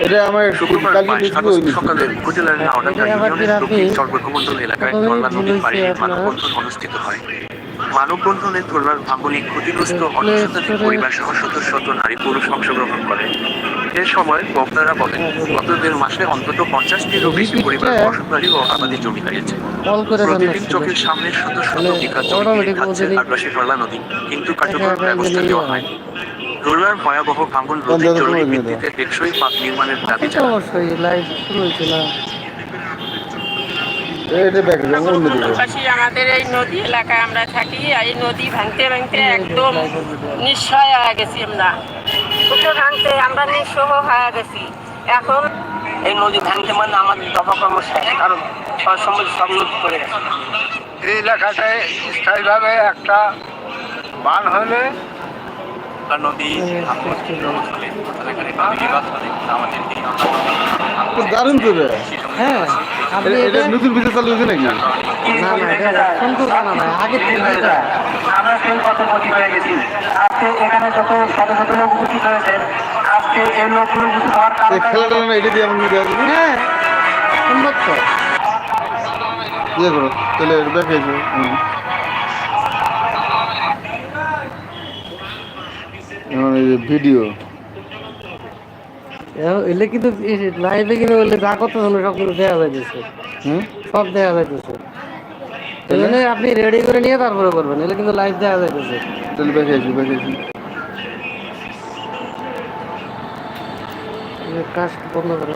এটা আমার শুক্রবার কালকে বাইশ দেখব আগস্ট সকালে উপজেলার নাওডাঙ্গা ইউনিয়নের দক্ষিণ আপনি- এলাকায় প্রথমেই নদীর পাড়ে মানববন্ধন অনুষ্ঠিত হয়। মানববন্ধনে ধরলার ভাঙনে ক্ষতিগ্রস্ত পরিবার সহ শত শত নারী পুরুষ অংশগ্রহণ করে। এ সময় বক্তারা বলেন গত দেড় মাসে অন্তত পঞ্চাশটিরও বেশি পরিবার বসতবাড়ি ও আবাদি জমি হারিয়েছে। প্রতিদিন চোখের সামনে শত শত বিঘা জমি খাচ্ছে আগ্রাসী ধরলা নদী। কিন্তু কার্যকর ব্যবস্থা দেওয়া হয়। ধরলার ভয়াবহ ভাঙন রোধে জরুরি ভিত্তিতে টেকসই পাক নির্মাণের দাবি জানান। অবশ্যই লাইভ শুরু হয়েছিল। আমাদের এই নদী এলাকায় আমরা থাকি এই নদী ভাঙতে ভাঙতে একদম নিঃসহায় হয়ে গেছি আমরা। পুজো ভাঙতে আমরা নিঃসহ হয়ে গেছি। এখন এই নদী ভাঙতে মানে আমাদের দফাকর্ম শেষ কারণ সব সব নদী করে গেছে। এই এলাকাটায় স্থায়ীভাবে একটা বান হলে নদী তো দারুণ তো হ্যাঁ এটা- নতুন ভিডিও চালু হয়েছে নাকি? না না ফোন করব না ভাই আগে আমরা সেই গেছি। আজকে এখানে যত শত শত লোক উপস্থিত হয়েছে আজকে এই লোকগুলো উপস্থিত হওয়ার কারণে খেলাটা না এটা দিয়ে আমি হ্যাঁ সুন্দর তো ইয়ে করো তাহলে ব্যাক হয়েছে হুম। এখন এই যে ভিডিও। এ- এলে কিন্তু লাইভে কিন্তু বললে যা কত হলো সব কিন্তু যাইতেছে। হুম? সব দেখা যাইতেছে। জন্য আপনি রেডি করে নিয়ে তারপরে করবেন এলে কিন্তু লাইভ দেওয়া যাইতেছে। হয়েছে কাজ বন্ধ করে